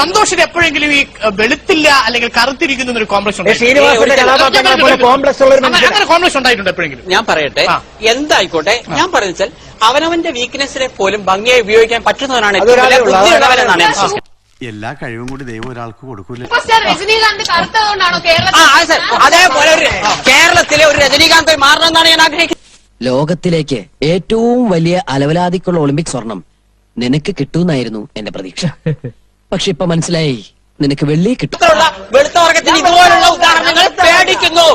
സന്തോഷിന് എപ്പോഴെങ്കിലും ഈ വെളുത്തില്ല അല്ലെങ്കിൽ കറുത്തിരിക്കുന്ന ഒരു കോംപ്ലക്സ് അങ്ങനെ കോംപ്ലക്സ് ഉണ്ടായിട്ടുണ്ട് എപ്പോഴെങ്കിലും. ഞാൻ പറയട്ടെ. എന്തായിക്കോട്ടെ ഞാൻ പറഞ്ഞാൽ വെച്ചാൽ അവനവന്റെ വീക്ക്നെസ്സിനെ പോലും ഭംഗിയായി ഉപയോഗിക്കാൻ പറ്റുന്നവനാണ് വലിയ ഉള്ളൂ. ബുദ്ധിയുള്ളവനെന്നാണ് ഞാൻ. വിശ്വസിക്കുന്നത് എല്ലാ കഴിവും കൂടി ദൈവം ഒരാൾക്ക് കൊടുക്കൂല. അതേപോലെ ഒരു കേരളത്തിലെ ഒരു രജനീകാന്ത് മാറണമെന്നാണ് ഞാൻ ആഗ്രഹിക്കുന്നത്. ലോകത്തിലേക്ക് ഏറ്റവും വലിയ അലവലാതിക്കുള്ള ഒളിമ്പിക് സ്വർണം നിനക്ക് കിട്ടുമെന്നായിരുന്നു എന്റെ പ്രതീക്ഷ. പക്ഷെ ഇപ്പൊ മനസ്സിലായി. നിനക്ക് വെള്ളി കിട്ടും. ഇത്തരമുള്ള വെളുത്ത വർഗത്തിന് ഇതുപോലുള്ള ഉദാഹരണങ്ങൾ പേടിക്കുന്നു.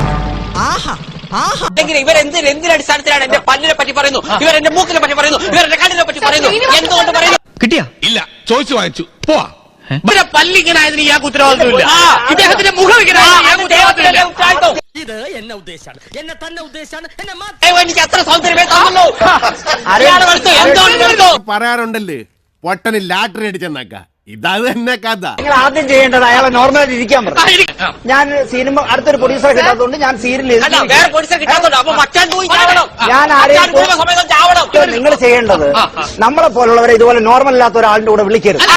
അല്ലെങ്കിൽ ഇവരെന്ത് എന്തിന്റെ അടിസ്ഥാനത്തിലാണ് എന്റെ പല്ലിനെ പറ്റി പറയുന്നു? ഇവർ എന്റെ മൂക്കിനെ പറ്റി പറയുന്നു? ഇവർ എന്റെ കണ്ണിനെ പറ്റി പറയുന്നു? എന്തുകൊണ്ട് പറയുന്നു? കിട്ടിയാ? ഇല്ല ചോദിച്ചു വാങ്ങിച്ചു. പോവാ. ഇവരെ പല്ലിങ്ങനെ ആയതിന് ഇയാൾക്ക് ഉത്തരവാദിത്വമില്ല. ആ, ഇദ്ദേഹത്തിന്റെ മുഖം ഇങ്ങനെ ആ, ആയതിന് അത് ദൈവത്തിന്റെ ഉത്തരവാദിത്വമില്ല. ഉത്തരവാദിത്വം. ഇത് എന്നെ ഉദ്ദേശാണ് എന്നെ തന്നെ ഉദ്ദേശാണ് എന്നെ അയ്യോ, എനിക്ക് അത്ര സൗന്ദര്യമേ തന്നുള്ളൂ അയാളെ വെളുത്തു എന്തുകൊണ്ട് വെളുത്തു പറയാറുണ്ടല്ലേ? പൊട്ടന് ലാട്ടറി അടിച്ചെന്നക്ക. ഇതത് തന്നെ കഥ. നിങ്ങൾ ആദ്യം ചെയ്യേണ്ടത് അയാളെ നോർമലായിട്ട് ഇരിക്കാൻ പറഞ്ഞു ഞാൻ സിനിമ അടുത്തൊരു പ്രൊഡ്യൂസറെ കിട്ടാത്തതുകൊണ്ട് ഞാൻ സീരിയൽ അല്ല വേറെ പോലീസെ കിട്ടാത്തുണ്ട് അപ്പൊ മച്ചാൻ പോയി ചാവണം ഞാൻ ആരെയും മച്ചാൻ പോകുന്ന സമയത്ത് ചാവണം നിങ്ങൾ ചെയ്യേണ്ടത്. നമ്മളെ പോലുള്ളവരെ ഇതുപോലെ നോർമൽ അല്ലാത്ത ഒരാളിന്റെ കൂടെ വിളിക്കരുത്.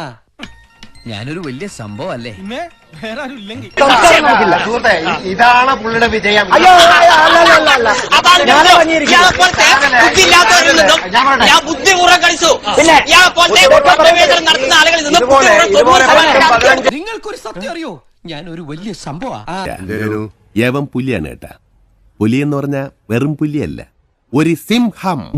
ഞാനൊരു വലിയ സംഭവം അല്ലേ നമുക്കില്ല. ഇതാണ് പുള്ളിയുടെ വിജയം. അയ്യോ അയ്യോ, അല്ല അല്ല അല്ല അല്ല. അതാണ് ഞാൻ ഞാൻ പറഞ്ഞിരിക്കുന്നത് പോലത്തെ നിന്നും ഞാൻ ബുദ്ധി കളിച്ചു. പിന്നെ? ഞാൻ പോലത്തെ ഇതുപോലെ- ഇതുപോലെ പത്തും നിങ്ങൾക്കൊരു സത്യം അറിയോ? ഞാൻ ഒരു വലിയ സംഭവം. യവം പുലിയാണ് കേട്ടാ. പുലി എന്ന് പറഞ്ഞ വെറും പുലിയല്ല. ഒരു സിംഹം.